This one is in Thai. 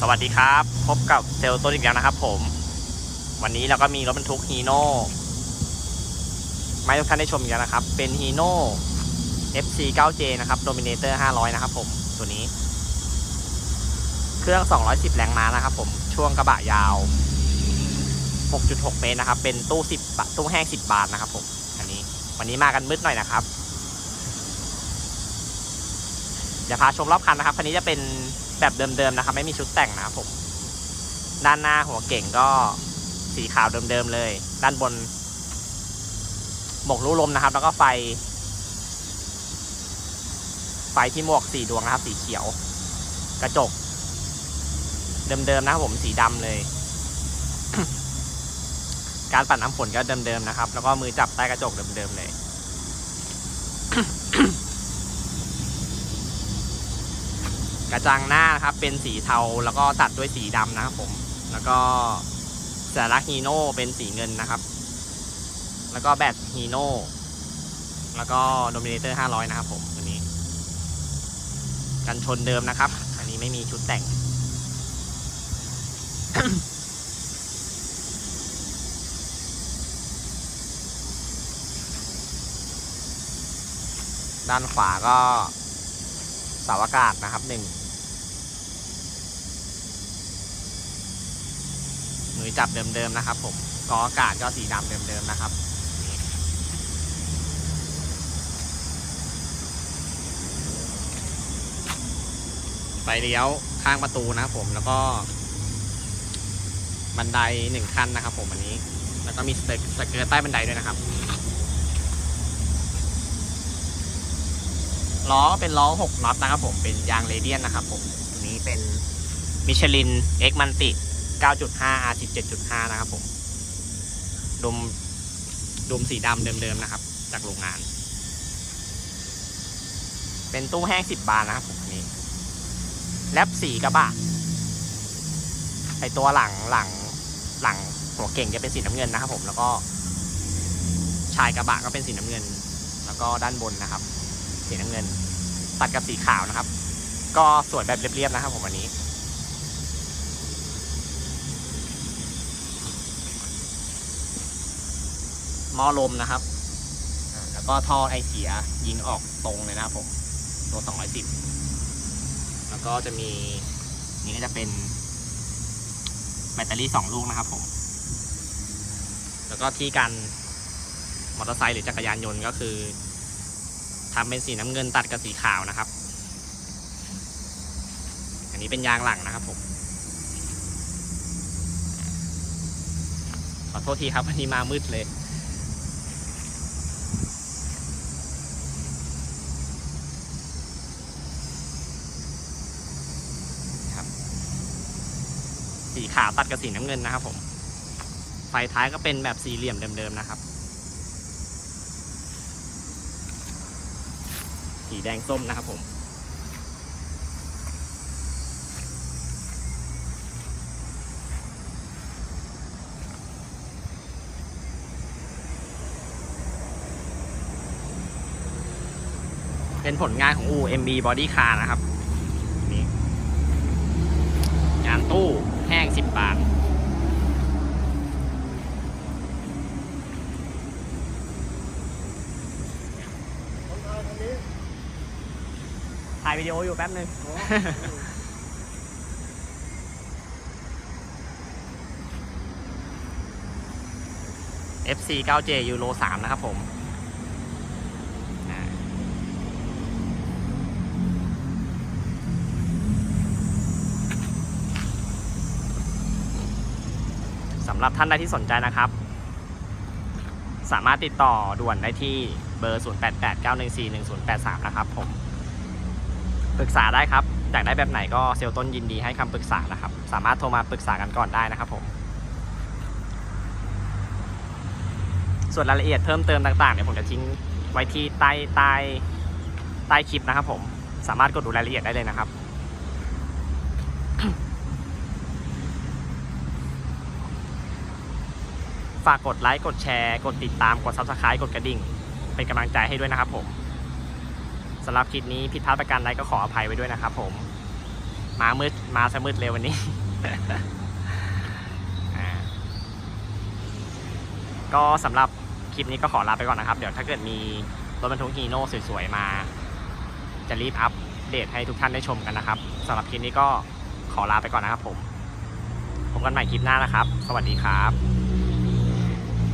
สวัสดีครับ พบกับเซลล์ต้นอีกแล้วนะครับผม วันนี้เราก็มีรถบรรทุกฮีโน่ไมาให้ทุกท่านได้ชมอีกแล้วนะครับ เป็นฮีโน่ FC 9J นะครับ Dominator 500 นะครับผมตัวนี้ เครื่อง 210 แรงม้านะครับผมช่วงกระบะยาว 6.6 เมตรนะครับ เป็นตู้ 10 ตู้แห้ง 10 บาทนะครับผมอันนี้วันนี้มากันมืดหน่อยนะครับเดี๋ยวพาชมรอบคันนะครับคันนี้จะเป็น แบบเดิมๆนะครับ ไม่มีชุดแต่งนะครับผม ด้านหน้าหัวเก่งก็สีขาวเดิมๆเลย ด้านบนหมวกรูลมนะครับ แล้วก็ไฟ ไฟที่หมวกสีดวงนะครับ สีเขียว กระจก เดิมๆนะครับผมสีดำเลย การปัดน้ำฝนก็เดิมๆนะครับ แล้วก็มือจับใต้กระจกเดิมๆเลย กระจังหน้านะครับเป็นสีเทาแล้วก็ตัดด้วยสีดำนะครับผมแล้วก็สัญลักษณ์ฮีโน่เป็นสีเงินนะครับ แล้วก็แบตฮีโน่แล้วก็โดมิเนเตอร์500 นะครับผมตัวนี้ กันชนเดิมนะครับ อันนี้ไม่มีชุดแต่ง ด้านขวาก็สาอากาศนะครับหนึ่ง มือจับเดิมๆนะครับ ผมกออากาศก็สีดำเดิมๆนะครับไฟเลี้ยวข้างประตูนะครับผมแล้วก็ บันไดหนึ่งขั้นนะครับ ผมอันนี้ แล้วก็มีสเตสเกอร์ใต้บันไดด้วยนะครับล้อเป็นล้อ6น็อตนะครับผมเป็นยางเรเดียนนะครับผมตัวนี้เป็นมิชลิน X มันติ 9.5 R 17.5 นะครับผมดุมดุมสีดำเดิมๆนะครับ จากโรงงาน เป็นตู้แห้ง 10 บาทนะครับผมอันนี้ แลบสีกระบะ ไอตัวหลังหลังหลังหัวเก่งจะเป็นสีน้ำเงินนะครับผม แล้วก็ ชายกระบะก็เป็นสีน้ำเงิน แล้วก็ด้านบนนะครับ สีน้ำเงิน ตัดกับสีขาวนะครับ ก็สวยแบบเรียบๆนะครับผมวันนี้ หม้อลมนะครับ แล้วก็ท่อไอเสียยิงออกตรงเลยนะครับผม ตัว 210 แล้วก็จะมีนี่ก็จะเป็นแบตเตอรี่ 2 ลูกนะครับผม แล้วก็ที่กันมอเตอร์ไซค์หรือจักรยานยนต์ก็คือทำเป็นสีน้ำเงินตัดกับสีขาวนะครับ อันนี้เป็นยางหลังนะครับผมขอโทษทีครับวันนี้มามืดเลย สีขาวตัดกับสีน้ำเงินนะครับผม ไฟท้ายก็เป็นแบบสี่เหลี่ยมเดิมๆนะครับ สีแดงส้มนะครับผมเป็นผลงานของอู MB Body Car นะครับ นี่ งานตู้ แห้ง 10 บาท ถ่ายวิดีโออยู่แป๊บนึง FC 9J Euro 3นะครับผมอ่าสำ หรับท่านใดที่สนใจนะครับ สามารถติดต่อด่วนได้ที่เบอร์ 0889141083 นะครับผมปรึกษาได้ครับอยากได้แบบไหนก็เซลล์ต้นยินดีให้คำปรึกษานะครับ สามารถโทรมาปรึกษากันก่อนได้นะครับผม ส่วนรายละเอียดเพิ่มเติมต่างๆเดี๋ยผมจะทิ้งไว้ที่ใต้ใต้ใต้คลิปนะครับผม สามารถกดดูรายละเอียดได้เลยนะครับ ฝากกดไลค์ กดแชร์ กดติดตาม กด Subscribe กดกระดิ่ง เป็นกำลังใจให้ด้วยนะครับผมสำหรับคลิปนี้ผิดพลาดประการใดก็ขออภัยไว้ด้วยนะครับผม มามืดมาซะมืดเลยวันนี้ ก็สำหรับคลิปนี้ก็ขอลาไปก่อนนะครับ เดี๋ยวถ้าเกิดมีรถบรรทุกฮีโน่สวยๆมา จะรีบอัปเดตให้ทุกท่านได้ชมกันนะครับสำหรับคลิปนี้ก็ขอลาไปก่อนนะครับผมพบกันใหม่คลิปหน้านะครับ สวัสดีครับ